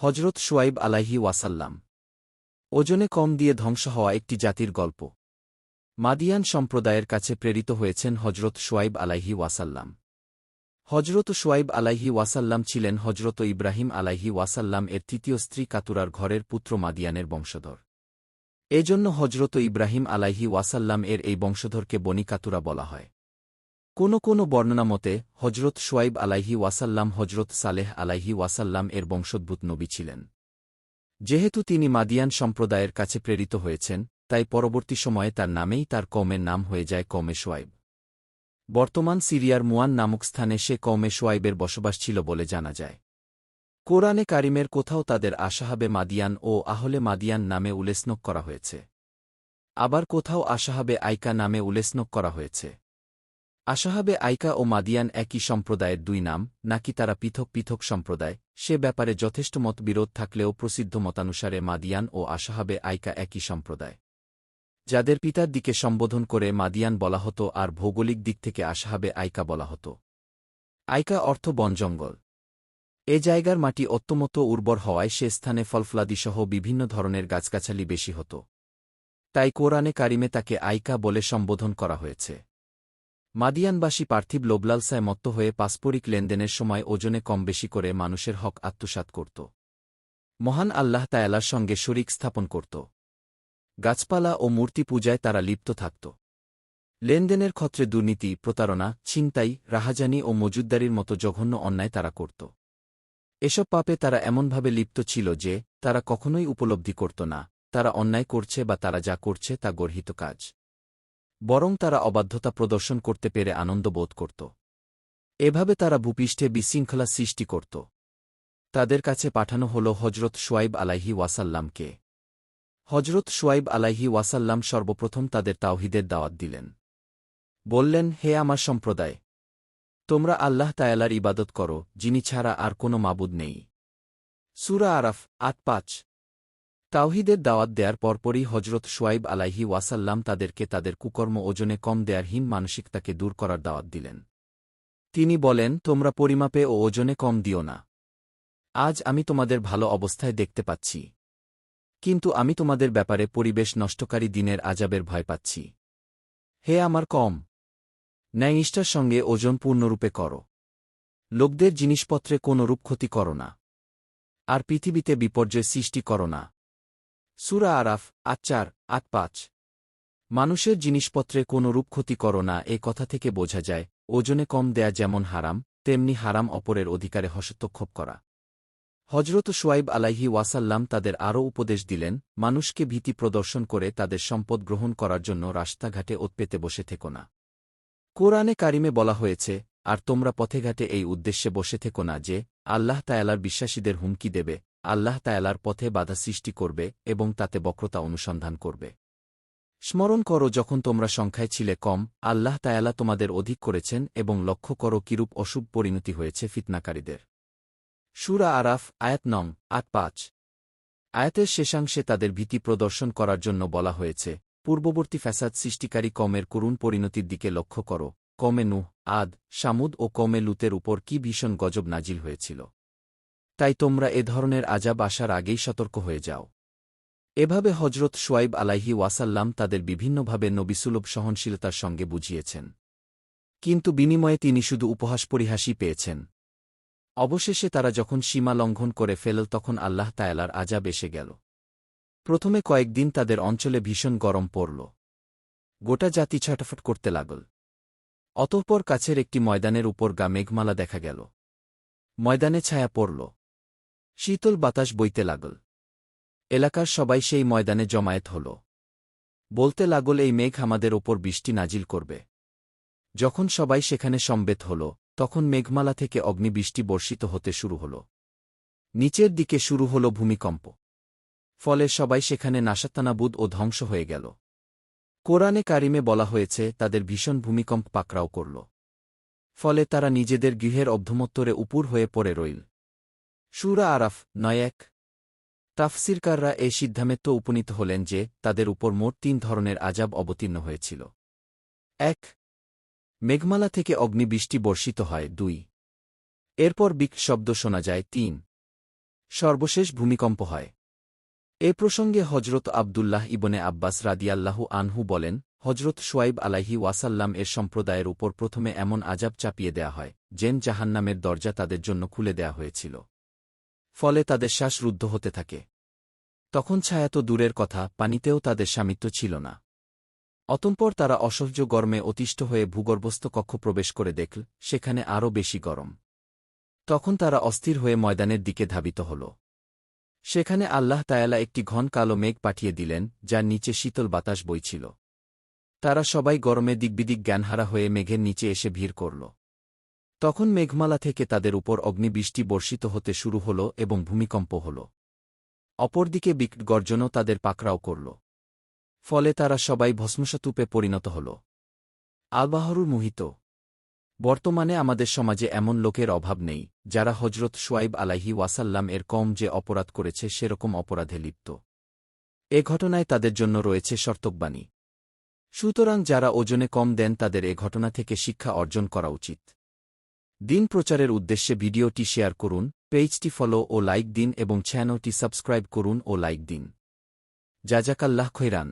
হজরত সোয়াইব আলাইহি ওয়াসাল্লাম। ওজনে কম দিয়ে ধ্বংস হওয়া একটি জাতির গল্প। মাদিয়ান সম্প্রদায়ের কাছে প্রেরিত হয়েছেন হজরত সোয়াইব আলাইহি ওয়াসাল্লাম। হজরত সোয়াইব আলাইহি ওয়াসাল্লাম ছিলেন হজরত ইব্রাহিম আলাইহি ওয়াসাল্লাম এর তৃতীয় স্ত্রী কাতুরার ঘরের পুত্র মাদিয়ানের বংশধর। এজন্য হজরত ইব্রাহিম আলাইহি ওয়াসাল্লাম এর এই বংশধরকে বনি কাতুরা বলা হয়। কোনো কোনো বর্ণনা মতে হজরত সোয়াইব আলাইহি ওয়াসাল্লাম হজরত সালেহ আলাইহি ওয়াসাল্লাম এর বংশোদ্ভূত নবী ছিলেন। যেহেতু তিনি মাদিয়ান সম্প্রদায়ের কাছে প্রেরিত হয়েছেন, তাই পরবর্তী সময়ে তার নামেই তার কমের নাম হয়ে যায় কমে সোয়াইব বর্তমান সিরিয়ার মুয়ান নামক স্থানে সে কমে সোয়াইবের বসবাস ছিল বলে জানা যায়। কোরআনে কারিমের কোথাও তাদের আশাহাবে মাদিয়ান ও আহলে মাদিয়ান নামে উল্লেসনক করা হয়েছে। আবার কোথাও আশাহাবে আইকা নামে উল্লেসনক করা হয়েছে। আশাহাবে আইকা ও মাদিয়ান একই সম্প্রদায়ের দুই নাম, নাকি তারা পৃথক পৃথক সম্প্রদায়, সে ব্যাপারে যথেষ্ট মতবিরোধ থাকলেও প্রসিদ্ধ মতানুসারে মাদিয়ান ও আশাহাবে আইকা একই সম্প্রদায়। যাদের পিতার দিকে সম্বোধন করে মাদিয়ান বলা হতো আর ভৌগোলিক দিক থেকে আশাহাবে আইকা বলা হতো। আইকা অর্থ বনজঙ্গল এ জায়গার মাটি অত্যমত উর্বর হওয়ায় সে স্থানে ফলফলাদিসহ বিভিন্ন ধরনের গাছগাছালি বেশি হতো। তাই কোরআনে কারিমে তাকে আইকা বলে সম্বোধন করা হয়েছে। মাদিয়ানবাসী পার্থিব লোবলালসায় মত্ত হয়ে পাসপরিক লেনদেনের সময় ওজনে কম বেশি করে মানুষের হক আত্মসাত করত। মহান আল্লাহ তায়ালার সঙ্গে শরিক স্থাপন করত। গাছপালা ও মূর্তি পূজায় তারা লিপ্ত থাকত। লেনদেনের ক্ষত্রে দুর্নীতি, প্রতারণা, ছিনতাই, রাহাজানি ও মজুদ্দারির মতো জঘন্য অন্যায় তারা করত। এসব পাপে তারা এমনভাবে লিপ্ত ছিল যে, তারা কখনোই উপলব্ধি করত না, তারা অন্যায় করছে বা তারা যা করছে তা গর্হিত কাজ। বরং তারা অবাধ্যতা প্রদর্শন করতে পেরে আনন্দ বোধ করত। এভাবে তারা ভূপৃষ্ঠে বিশৃঙ্খলা সৃষ্টি করত। তাদের কাছে পাঠানো হল হজরত সোয়াইব আলাইহি ওয়াসাল্লামকে। হজরত সোয়াইব আলাইহি ওয়াসাল্লাম সর্বপ্রথম তাদের তাওহিদের দাওয়াত দিলেন। বললেন, হে আমার সম্প্রদায়, তোমরা আল্লাহ তায়ালার ইবাদত করো, যিনি ছাড়া আর কোনো মাবুদ নেই। সুরা আরাফ, আট পাঁচ। তাওহিদের দাওয়াত দেয়ার পরপরই হজরত সোয়াইব আলাইহি ওয়াসাল্লাম তাদেরকে তাদের কুকর্ম ওজনে কম দেয়ার হীন মানসিকতাকে দূর করার দাওয়াত দিলেন। তিনি বলেন, তোমরা পরিমাপে ও ওজনে কম দিও না। আজ আমি তোমাদের ভালো অবস্থায় দেখতে পাচ্ছি। কিন্তু আমি তোমাদের ব্যাপারে পরিবেশ নষ্টকারী দিনের আজাবের ভয় পাচ্ছি। হে আমার কম, ন্যায়নিষ্ঠার সঙ্গে ওজন পূর্ণরূপে করো। লোকদের জিনিসপত্রে কোনরূপ ক্ষতি করো না। আর পৃথিবীতে বিপর্যয় সৃষ্টি করো না। সুরা আরাফ, আট চার, আট পাঁচ। মানুষের জিনিসপত্রে কোনো রূপ ক্ষতি করো না, এ কথা থেকে বোঝা যায়, ওজনে কম দেয়া যেমন হারাম, তেমনি হারাম অপরের অধিকারে হস্তক্ষেপ করা। হজরত সোয়াইব আলাইহি ওয়াসাল্লাম তাদের আরও উপদেশ দিলেন, মানুষকে ভীতি প্রদর্শন করে তাদের সম্পদ গ্রহণ করার জন্য রাস্তাঘাটে ওৎপেতে বসে থেকো না। কোরআনে কারিমে বলা হয়েছে, আর তোমরা পথেঘাটে এই উদ্দেশ্যে বসে থেকো না যে, আল্লাহ তায়ালার বিশ্বাসীদের হুমকি দেবে আল্লাহ তায়ালার পথে বাধা সৃষ্টি করবে এবং তাতে বক্রতা অনুসন্ধান করবে। স্মরণ করো, যখন তোমরা সংখ্যায় ছিলে কম, আল্লাহ তায়ালা তোমাদের অধিক করেছেন এবং লক্ষ্য করো কিরূপ অশুভ পরিণতি হয়েছে ফিতনাকারীদের। সুরা আরাফ, আয়াত নং, আট পাঁচ। আয়াতের শেষাংশে তাদের ভীতি প্রদর্শন করার জন্য বলা হয়েছে, পূর্ববর্তী ফ্যাসাদ সৃষ্টিকারী কমের করুণ পরিণতির দিকে লক্ষ্য করো। কমে নুহ, আদ, সামুদ ও কমে লুতের উপর কি ভীষণ গজব নাজিল হয়েছিল। তাই তোমরা এ ধরনের আজাব আসার আগেই সতর্ক হয়ে যাও। এভাবে হজরত সোয়াইব আলাইহি ওয়াসাল্লাম তাদের বিভিন্নভাবে নবিসুলভ সহনশীলতার সঙ্গে বুঝিয়েছেন। কিন্তু বিনিময়ে তিনি শুধু উপহাস পরিহাসই পেয়েছেন। অবশেষে তারা যখন সীমা লঙ্ঘন করে ফেলল তখন আল্লাহ তায়ালার আজাব এসে গেল। প্রথমে কয়েকদিন তাদের অঞ্চলে ভীষণ গরম পড়ল। গোটা জাতি ছটাফট করতে লাগল। অতঃপর কাছের একটি ময়দানের উপর গা মেঘমালা দেখা গেল। ময়দানে ছায়া পড়ল। শীতল বাতাস বইতে লাগল। এলাকার সবাই সেই ময়দানে জমায়েত হল। বলতে লাগল, এই মেঘ আমাদের ওপর বৃষ্টি নাজিল করবে। যখন সবাই সেখানে সম্বেত হল, তখন মেঘমালা থেকে অগ্নিবৃষ্টি বর্ষিত হতে শুরু হল। নিচের দিকে শুরু হল ভূমিকম্প। ফলে সবাই সেখানে নাসাত্তানাবুদ ও ধ্বংস হয়ে গেল। কোরআনে কারিমে বলা হয়েছে, তাদের ভীষণ ভূমিকম্প পাকড়াও করল। ফলে তারা নিজেদের গৃহের অব্ধমত্তরে উপুর হয়ে পড়ে রইল। সুরা আরাফ, নয় এক। তাফসিরকাররা এই সিদ্ধান্তে উপনীত হলেন যে, তাদের উপর মোট তিন ধরনের আজাব অবতীর্ণ হয়েছিল। এক, মেঘমালা থেকে অগ্নিবৃষ্টি বর্ষিত হয়। দুই, এরপর বিক শব্দ শোনা যায়। তিন, সর্বশেষ ভূমিকম্প হয়। এ প্রসঙ্গে হজরত আবদুল্লাহ ইবনে আব্বাস রাদিয়াল্লাহু আনহু বলেন হজরত সোয়াইব আলাইহি ওয়াসাল্লাম এর সম্প্রদায়ের উপর প্রথমে এমন আজাব চাপিয়ে দেয়া হয় জেন জাহান্নামের দরজা তাদের জন্য খুলে দেয়া হয়েছিল। ফলে তাদের শ্বাস রুদ্ধ হতে থাকে। তখন ছায়া তো দূরের কথা, পানিতেও তাদের স্বামিত্ব ছিল না। অতঃপর তারা অসহ্য গরমে অতিষ্ঠ হয়ে ভূগর্ভস্থ কক্ষ প্রবেশ করে দেখল, সেখানে আরও বেশি গরম। তখন তারা অস্থির হয়ে ময়দানের দিকে ধাবিত হল। সেখানে আল্লাহ তায়ালা একটি ঘন কালো মেঘ পাঠিয়ে দিলেন, যার নিচে শীতল বাতাস বইছিল। তারা সবাই গরমে দিকবিদিক জ্ঞানহারা হয়ে মেঘের নিচে এসে ভিড় করল। তখন মেঘমালা থেকে তাদের উপর অগ্নিবৃষ্টি বর্ষিত হতে শুরু হল এবং ভূমিকম্প হল। অপরদিকে বিকট গর্জনও তাদের পাকড়াও করল। ফলে তারা সবাই ভস্মসাতুপে পরিণত হল। আলবাহরুর মোহিত। বর্তমানে আমাদের সমাজে এমন লোকের অভাব নেই, যারা হজরত সোয়াইব আলাহি ওয়াসাল্লাম এর কম যে অপরাধ করেছে সেরকম অপরাধে লিপ্ত। এ ঘটনায় তাদের জন্য রয়েছে সর্তকবাণী সুতরাং যারা ওজনে কম দেন তাদের এ ঘটনা থেকে শিক্ষা অর্জন করা উচিত। দিন প্রচারের উদ্দেশ্যে ভিডিওটি শেয়ার করুন, পেজটি ফলো ও লাইক দিন এবং চ্যানেলটি সাবস্ক্রাইব করুন ও লাইক দিন। জাজাকাল্লাহ খৈরান।